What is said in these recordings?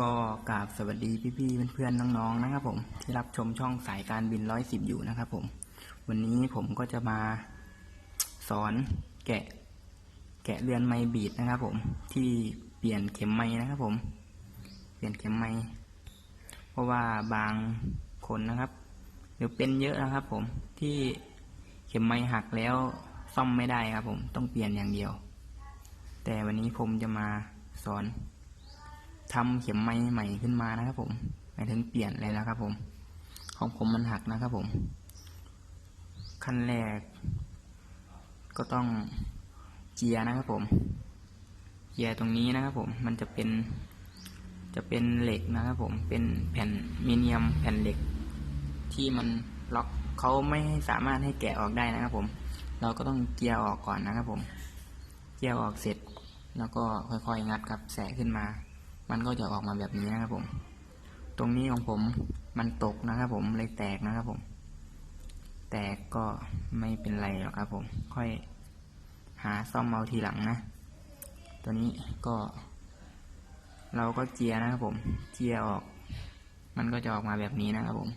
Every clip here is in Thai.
ก็กราบสวัสดีพี่ๆเพื่อนๆน้องๆนะครับ ผมที่รับชมช่องสายการบินร้อยสิบอยู่นะครับ ผม วันนี้ผมก็จะมาสอนแกะ แกะเรือนไม้บีดนะครับ ผมที่เปลี่ยนเข็มไม้นะครับ ผม เปลี่ยนเข็มไม้เพราะว่าบางคนนะครับหรือเป็นเยอะนะครับ ผมที่เข็มไม้หักแล้วซ่อมไม่ได้ครับ ผมต้องเปลี่ยนอย่างเดียว แต่วันนี้ผมจะมาสอน ทำเข็มไม้ใหม่ขึ้นมานะครับ ผมหมายถึงเปลี่ยนเลยนะครับ ผม ของผมมันหักนะครับ ผม ขั้นแรก ก็ต้องเจียร์นะครับ ผมเจียร์ตรงนี้นะครับ ผม มันจะเป็น จะเป็นเหล็กนะครับ ผม เป็นแผ่นมิเนียมแผ่นเหล็ก ที่มันล็อกเขาไม่สามารถให้แกะออกได้นะครับ ผม เราก็ต้องเจียร์ออกก่อนนะครับ ผมเจียร์ออกเสร็จแล้วก็ค่อยๆงัดครับแสะขึ้นมา มันก็จะออกมาแบบนี้นะครับผม ตรงนี้ของผมมันตกนะครับผมเลยแตกนะครับผม แตกก็ไม่เป็นไรหรอกครับผม ค่อยหาซ่อมเอาทีหลังนะ ตัวนี้ก็ เราก็เจียนะครับผม เจียออก มันก็จะออกมาแบบนี้นะครับผม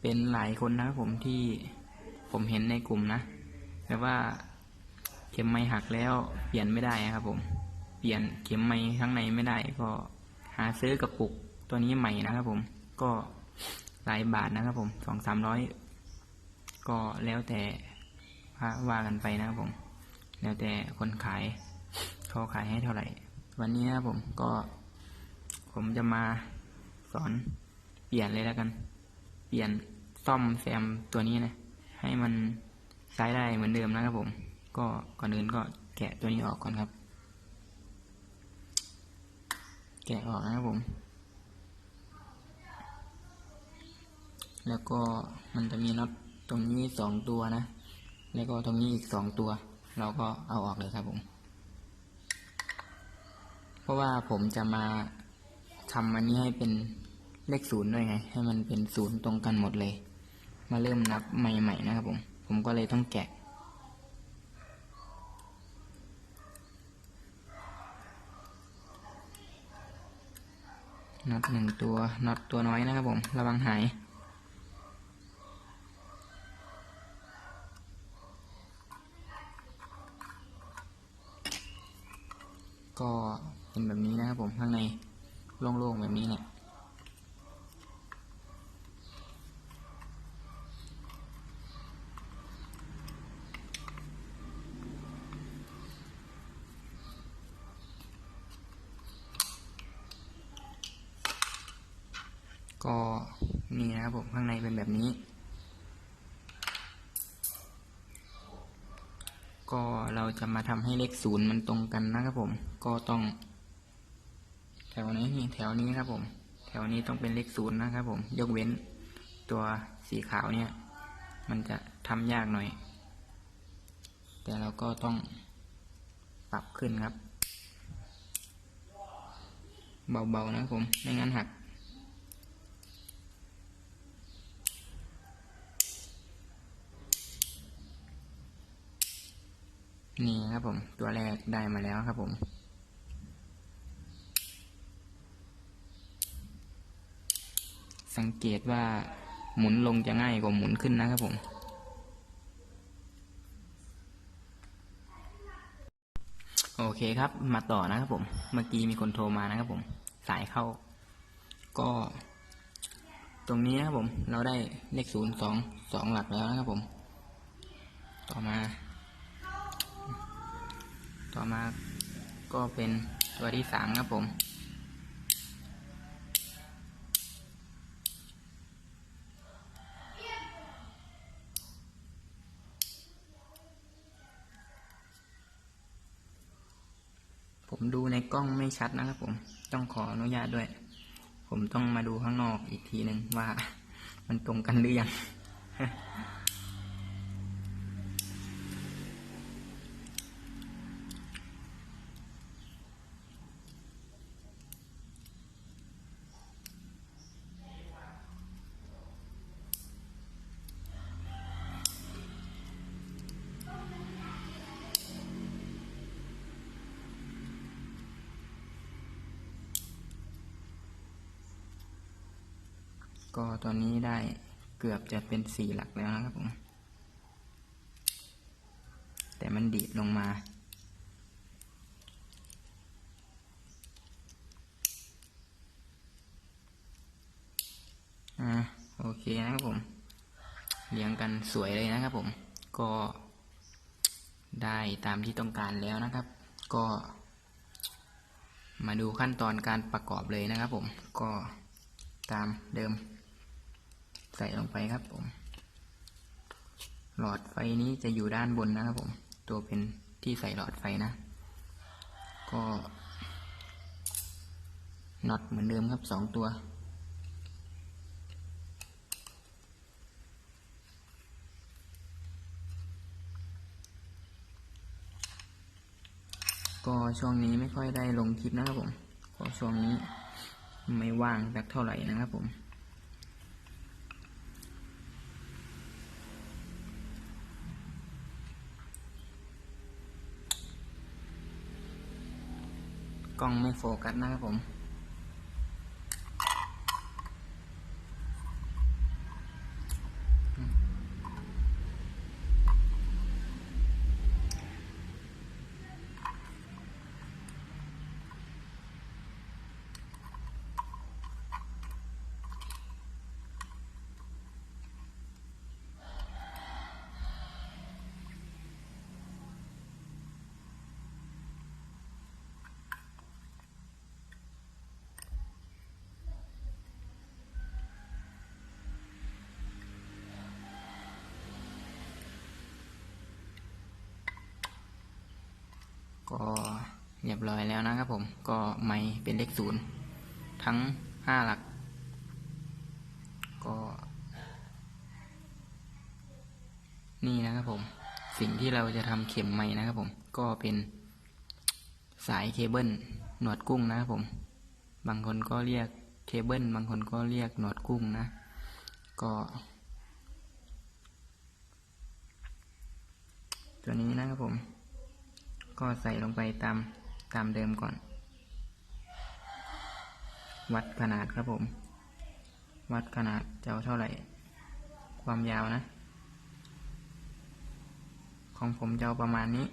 เป็นหลายคนนะครับผมที่ผมเห็นในกลุ่มนะ แต่ว่าเข็มไม้หักแล้วเปลี่ยนไม่ได้นะครับผม เปลี่ยนเข็มไม้ข้างในไม่ได้ ก็หาซื้อกระปุกตัวนี้ใหม่นะครับผมก็หลายบาทนะครับผมสองสามร้อยก็แล้วแต่ว่ากันไปนะครับผม แล้วแต่คนขายเขาขายให้เท่าไหร่ วันนี้นะครับผมก็ ผมจะมาสอนเปลี่ยนเลยแล้วกัน เปลี่ยนซ่อมแซมตัวนี้นะ ให้มันใช้ได้เหมือนเดิมนะครับผม ก็ก่อนอื่นก็แกะตัวนี้ออกก่อนครับ แกะออกนะครับผม แล้วก็มันจะมีน็อตตรงนี้สองตัวนะ แล้วก็ตรงนี้อีกสองตัว เราก็เอาออกเลยครับผม เพราะว่าผมจะมาทำอันนี้ให้เป็นเลขศูนย์ด้วยไง ให้มันเป็นศูนย์ตรงกันหมดเลย มาเริ่มนับใหม่ๆนะครับผม ผมก็เลยต้องแกะ น็อตหนึ่งตัวน็อตตัวน้อยนะครับผม ระวังหาย ก็เป็นแบบนี้นะครับผมข้างในโล่งๆแบบนี้เนี่ย ก็นี่นะครับผมข้างในเป็นแบบนี้ ก็เราจะมาทำให้เลขศูนย์มันตรงกันนะครับผม ก็ต้อง แถวนี้นี่แถวนี้ครับผม แถวนี้ต้องเป็นเลขศูนย์นะครับผม ยกเว้นตัวสีขาวเนี่ย มันจะทำยากหน่อย แต่เราก็ต้องปรับขึ้นครับ เบาๆนะผม ไม่งั้นหัก นี่ครับผมตัวแรกได้มาแล้วครับผมสังเกตว่าหมุนลงจะง่ายกว่าหมุนขึ้นนะครับผม โอเคครับมาต่อนะครับผม เมื่อกี้มีคนโทรมานะครับผม สายเข้า ก็ ตรงนี้นะครับผม เราได้เลขศูนย์สองสองหลักแล้วนะครับผม ต่อมา ต่อมาก็เป็นตัวที่สามครับผม ผมดูในกล้องไม่ชัดนะครับผม ต้องขออนุญาตด้วย ผมต้องมาดูข้างนอกอีกทีหนึ่งว่ามันตรงกันหรือยัง ก็ตอนนี้ได้เกือบจะเป็นสี่หลักแล้วนะครับผม แต่มันดีดลงมา อ่าโอเคนะครับผม เลี้ยงกันสวยเลยนะครับผม ก็ได้ตามที่ต้องการแล้วนะครับ ก็มาดูขั้นตอนการประกอบเลยนะครับผม ก็ตามเดิม ใส่ลงไปครับผม หลอดไฟนี้จะอยู่ด้านบนนะครับผม ตัวเป็นที่ใส่หลอดไฟนะ ก็น็อตเหมือนเดิมครับสองตัว ก็ช่วงนี้ไม่ค่อยได้ลงคลิปนะครับผม ก็ช่วงนี้ไม่ว่างสักเท่าไหร่นะครับผม กล้องไม่โฟกัสนะครับผม ก็เรียบร้อยแล้วนะครับผมก็ไม่เป็นเลขศูนย์ทั้งห้าหลัก ก็นี่นะครับผม สิ่งที่เราจะทำเข็มไม้นะครับผม ก็เป็นสายเคเบิลหนวดกุ้งนะครับผม บางคนก็เรียกเคเบิลบางคนก็เรียกหนวดกุ้งนะ ก็ตัวนี้นะครับผม ก็ใส่ลงไปตามตามเดิมก่อน วัดขนาดครับผม วัดขนาดจะเอาเท่าไหร่ ความยาวนะ ของผมจะเอาประมาณนี้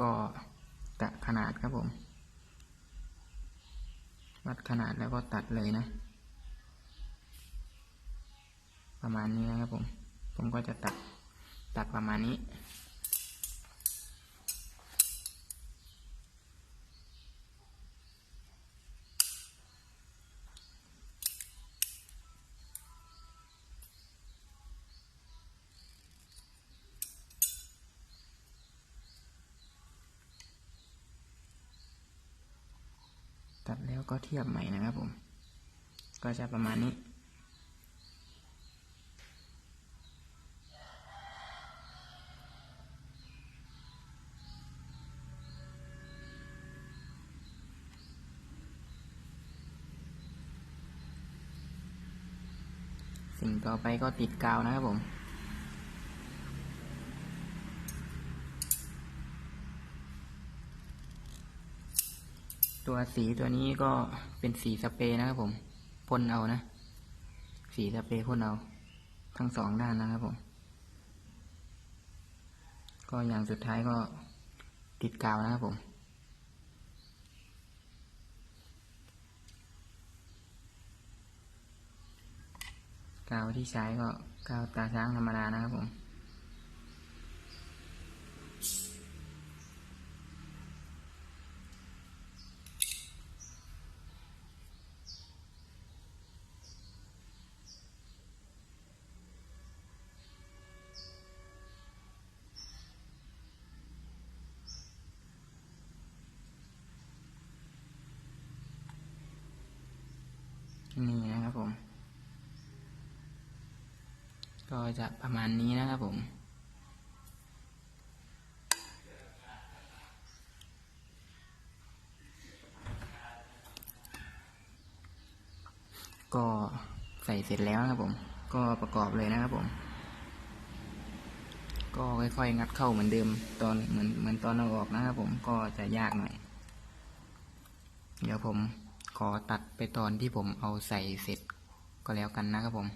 ก็กะขนาดครับผม วัดขนาดแล้วก็ตัดเลยนะ ประมาณนี้นะครับผม ผมก็จะตัดตัดประมาณนี้ แล้วก็เทียบใหม่นะครับผม ก็จะประมาณนี้ สิ่งต่อไปก็ติดกาวนะครับผม ตัวสีตัวนี้ก็เป็นสีสเปรย์นะครับผมพ่นเอานะ สีสเปรย์พ่นเอา ทั้งสองด้านนะครับผม ก็อย่างสุดท้ายก็ติดกาวนะครับผม กาวที่ใช้ก็กาวตาช้างธรรมดานะครับผม ก็จะประมาณนี้นะครับผม ก็ใส่เสร็จแล้วนะครับผม ก็ประกอบเลยนะครับผม ก็ค่อยๆ งัดเข้าเหมือนเดิมตอนเหมือนเหมือนตอนเราออกนะครับผมก็จะยากหน่อย เดี๋ยวผมขอตัดไปตอนที่ผมเอาใส่เสร็จก็แล้วกันนะครับผม